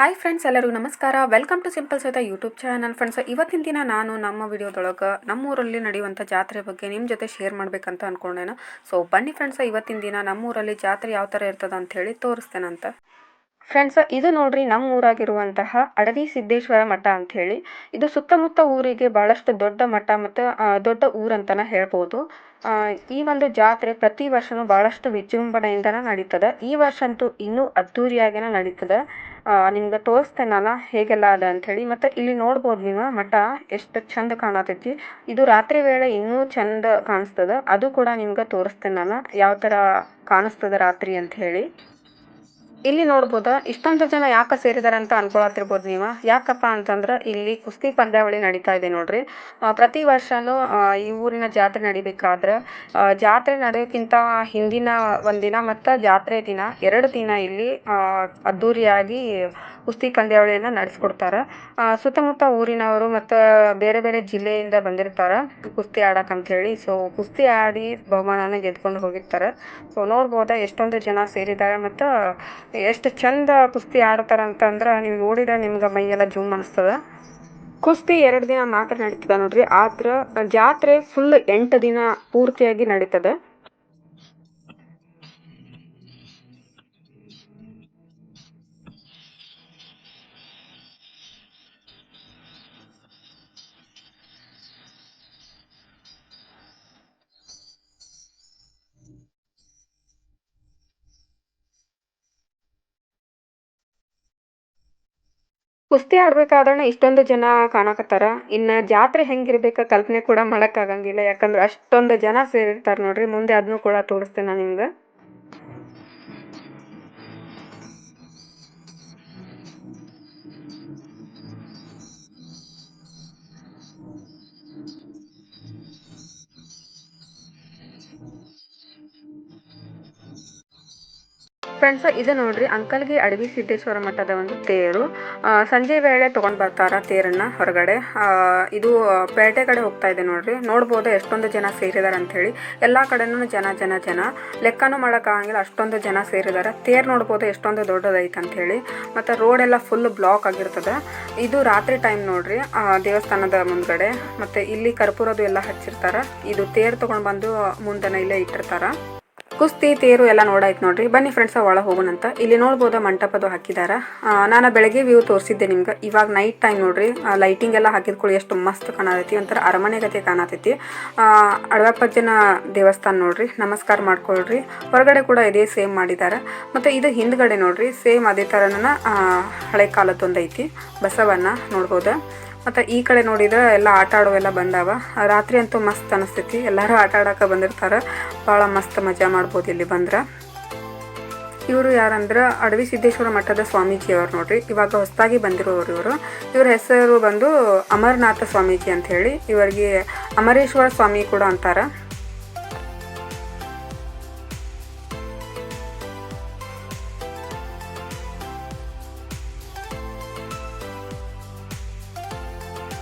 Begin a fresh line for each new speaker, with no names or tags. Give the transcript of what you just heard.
Hi friends ಎಲ್ಲರಿಗೂ ನಮಸ್ಕಾರ. Welcome to simple ಸಹಿತ ಯೂಟ್ಯೂಬ್ ಚಾನಲ್ ಫ್ರೆಂಡ್ಸ್ ಇವತ್ತಿನ ದಿನ ನಾನು ನಮ್ಮ ವಿಡಿಯೋದೊಳಗೆ ನಮ್ಮೂರಲ್ಲಿ ನಡೆಯುವಂಥ ಜಾತ್ರೆ ಬಗ್ಗೆ ನಿಮ್ಮ ಜೊತೆ ಶೇರ್ ಮಾಡಬೇಕಂತ ಅಂದ್ಕೊಂಡೇನು ಸೊ ಬನ್ನಿ ಫ್ರೆಂಡ್ಸ್ ಇವತ್ತಿನ ದಿನ ನಮ್ಮೂರಲ್ಲಿ ಜಾತ್ರೆ ಯಾವ ಥರ ಇರ್ತದೆ ಅಂತ ಹೇಳಿ ತೋರಿಸ್ತೇನಂತ. ಫ್ರೆಂಡ್ಸ್ ಇದು ನೋಡ್ರಿ ನಮ್ಮ ಊರಾಗಿರುವಂತಹ ಅಡವಿ ಸಿದ್ದೇಶ್ವರ ಮಠ ಅಂತ ಹೇಳಿ ಇದು ಸುತ್ತಮುತ್ತ ಊರಿಗೆ ಬಹಳಷ್ಟು ದೊಡ್ಡ ಮಠ ಮತ್ತು ದೊಡ್ಡ ಊರಂತನ ಹೇಳ್ಬೋದು. ಆ, ಈ ಒಂದು ಜಾತ್ರೆ ಪ್ರತಿ ವರ್ಷನೂ ಬಹಳಷ್ಟು ವಿಜೃಂಭಣೆಯಿಂದ ನಡೀತದೆ. ಈ ವರ್ಷ ಅಂತೂ ಇನ್ನೂ ಅದ್ದೂರಿಯಾಗಿನ ನಡೀತದೆ. ನಿಮ್ಗೆ ತೋರಿಸ್ತೇನಲ್ಲ ಹೇಗೆಲ್ಲ ಅದ ಅಂಥೇಳಿ. ಮತ್ತು ಇಲ್ಲಿ ನೋಡ್ಬೋದು ನೀವು ಮಠ ಎಷ್ಟು ಚಂದ ಕಾಣತೈತಿ. ಇದು ರಾತ್ರಿ ವೇಳೆ ಇನ್ನೂ ಚಂದ ಕಾಣಿಸ್ತದ. ಅದು ಕೂಡ ನಿಮ್ಗೆ ತೋರಿಸ್ತೇನಲ್ಲ ಯಾವ ಥರ ಕಾಣಿಸ್ತದ ರಾತ್ರಿ ಅಂತ ಹೇಳಿ ಇಲ್ಲಿ ನೋಡ್ಬೋದಾ? ಇಷ್ಟೊಂದು ಜನ ಯಾಕೆ ಸೇರಿದ್ದಾರೆ ಅಂತ ಅನ್ಕೊಳತ್ತಿರ್ಬೋದು ನೀವು. ಯಾಕಪ್ಪ ಅಂತಂದ್ರೆ ಇಲ್ಲಿ ಕುಸ್ತಿ ಪಂದ್ಯಾವಳಿ ನಡೀತಾ ಇದೆ ನೋಡ್ರಿ. ಪ್ರತಿ ವರ್ಷನೂ ಆ, ಈ ಊರಿನ ಜಾತ್ರೆ ನಡಿಬೇಕಾದ್ರೆ ಜಾತ್ರೆ ನಡೆಯೋಕ್ಕಿಂತ ಹಿಂದಿನ ಒಂದಿನ ಮತ್ತು ಜಾತ್ರೆ ದಿನ ಎರಡು ದಿನ ಇಲ್ಲಿ ಅದ್ದೂರಿಯಾಗಿ ಕುಸ್ತಿ ಪಂದ್ಯಾವಳಿಯನ್ನು ನಡೆಸ್ಕೊಡ್ತಾರೆ. ಸುತ್ತಮುತ್ತ ಊರಿನವರು ಮತ್ತು ಬೇರೆ ಬೇರೆ ಜಿಲ್ಲೆಯಿಂದ ಬಂದಿರ್ತಾರೆ ಕುಸ್ತಿ ಆಡಕ್ಕೆ ಹೇಳಿ ಸೊ ಕುಸ್ತಿ ಆಡಿ ಬಹುಮಾನನ ಗೆದ್ಕೊಂಡು ಹೋಗಿರ್ತಾರೆ. ಸೊ ನೋಡ್ಬೋದಾ ಎಷ್ಟೊಂದು ಜನ ಸೇರಿದ್ದಾರೆ ಮತ್ತು ಎಷ್ಟು ಚಂದ ಕುಸ್ತಿ ಆಡ್ತಾರೆ ಅಂತಂದ್ರೆ ನೀವು ನೋಡಿದ್ರೆ ನಿಮ್ಗೆ ಮೈಯೆಲ್ಲ ಜುಮ್ ಅನಿಸ್ತದೆ. ಕುಸ್ತಿ ಎರಡು ದಿನ ಮಾತ್ರ ನಡೀತದೆ ನೋಡಿರಿ. ಆದ್ರೆ ಜಾತ್ರೆ ಫುಲ್ ಎಂಟು ದಿನ ಪೂರ್ತಿಯಾಗಿ ನಡೀತದೆ. ಕುಸ್ತಿ ಆಡ್ಬೇಕಾದ್ರೆ ಇಷ್ಟೊಂದು ಜನ ಕಾಣಕತ್ತಾರ. ಇನ್ನು ಜಾತ್ರೆ ಹೆಂಗಿರ್ಬೇಕು ಕಲ್ಪನೆ ಕೂಡ ಮಾಡೋಕ್ಕಾಗಂಗಿಲ್ಲ. ಯಾಕಂದ್ರೆ ಅಷ್ಟೊಂದು ಜನ ಸೇರಿರ್ತಾರೆ ನೋಡ್ರಿ. ಮುಂದೆ ಅದನ್ನು ಕೂಡ ತೋರಿಸ್ತೇನೆ ನಾನು ನಿಮ್ಗೆ. ಫ್ರೆಂಡ್ಸ್, ಇದು ನೋಡ್ರಿ, ಅಂಕಲ್ಗೆ ಅಡವಿ ಸಿದ್ದೇಶ್ವರ ಮಠದ ಒಂದು ತೇರು. ಸಂಜೆ ವೇಳೆ ತಗೊಂಡ್ ಬರ್ತಾರ ತೇರನ್ನ ಹೊರಗಡೆ. ಇದು ಪೇಟೆ ಕಡೆ ಹೋಗ್ತಾ ಇದೆ ನೋಡ್ರಿ. ನೋಡ್ಬೋದು ಎಷ್ಟೊಂದು ಜನ ಸೇರಿದಾರೆ ಅಂತ ಹೇಳಿ. ಎಲ್ಲಾ ಕಡೆನೂ ಜನ ಜನ ಜನ. ಲೆಕ್ಕನೂ ಆಗಂಗಿಲ್ಲ, ಅಷ್ಟೊಂದು ಜನ ಸೇರಿದಾರೆ. ತೇರ್ ನೋಡ್ಬೋದು ಎಷ್ಟೊಂದು ಹೇಳಿ. ಮತ್ತೆ ರೋಡ್ ಎಲ್ಲ ಫುಲ್ ಬ್ಲಾಕ್ ಆಗಿರ್ತದೆ. ಇದು ರಾತ್ರಿ ಟೈಮ್ ನೋಡ್ರಿ ದೇವಸ್ಥಾನದ ಮುಂದ್ಗಡೆ. ಮತ್ತೆ ಇಲ್ಲಿ ಕರ್ಪೂರದು ಎಲ್ಲ ಹಚ್ಚಿರ್ತಾರ. ಇದು ತೇರ್ ತಗೊಂಡ್ ಬಂದು ಮುಂದೆನ ಇಲ್ಲೇ ಇಟ್ಟಿರ್ತಾರ. ಕುಸ್ತಿ ತೇರು ಎಲ್ಲ ನೋಡಾಯ್ತು ನೋಡ್ರಿ. ಬನ್ನಿ ಫ್ರೆಂಡ್ಸ್ ಒಳಗೆ ಹೋಗೋಣಂತ ಇಲ್ಲಿ ನೋಡ್ಬೋದು ಮಂಟಪದು ಹಾಕಿದಾರ. ನಾನು ಬೆಳಗ್ಗೆ ವ್ಯೂ ತೋರಿಸಿದ್ದೆ ನಿಮ್ಗೆ. ಇವಾಗ ನೈಟ್ ಟೈಮ್ ನೋಡ್ರಿ. ಲೈಟಿಂಗ್ ಎಲ್ಲ ಹಾಕಿದ್ಕೊಳ್ಳಿ ಎಷ್ಟು ಮಸ್ತ್ ಕಾಣತೈತಿ. ಒಂಥರ ಅರಮನೆ ಗತೆ ಕಾಣತೈತಿ ಅಡವಪ್ಪಜ್ಜನ ದೇವಸ್ಥಾನ ನೋಡ್ರಿ. ನಮಸ್ಕಾರ ಮಾಡ್ಕೊಳ್ರಿ. ಹೊರಗಡೆ ಕೂಡ ಇದೇ ಸೇಮ್ ಮಾಡಿದ್ದಾರೆ ಮತ್ತು ಇದು ಹಿಂದ್ಗಡೆ ನೋಡ್ರಿ. ಸೇಮ್ ಅದೇ ಥರನ ಹಳೆ ಕಾಲದ್ದೊಂದೈತಿ. ಬಸವನ್ನ ನೋಡ್ಬೋದು. ಮತ್ತು ಈ ಕಡೆ ನೋಡಿದ್ರೆ ಎಲ್ಲ ಆಟ ಆಡೋವೆಲ್ಲ ಬಂದಾವ. ರಾತ್ರಿ ಅಂತೂ ಮಸ್ತ್ ಅನಿಸ್ತೈತಿ. ಎಲ್ಲರೂ ಆಟ ಆಡಕ್ಕೆ ಬಂದಿರ್ತಾರೆ. ಭಾಳ ಮಸ್ತ್ ಮಜಾ ಮಾಡ್ಬೋದು ಇಲ್ಲಿ ಬಂದ್ರೆ. ಇವರು ಯಾರಂದ್ರೆ ಅಡವಿ ಸಿದ್ದೇಶ್ವರ ಮಠದ ಸ್ವಾಮೀಜಿ ಅವ್ರು ನೋಡ್ರಿ. ಇವಾಗ ಹೊಸದಾಗಿ ಬಂದಿರೋರು ಇವರು. ಇವ್ರ ಹೆಸರು ಬಂದು ಅಮರನಾಥ ಸ್ವಾಮೀಜಿ ಅಂತ ಹೇಳಿ. ಇವರಿಗೆ ಅಮರೇಶ್ವರ ಸ್ವಾಮಿ ಕೂಡ ಅಂತಾರೆ.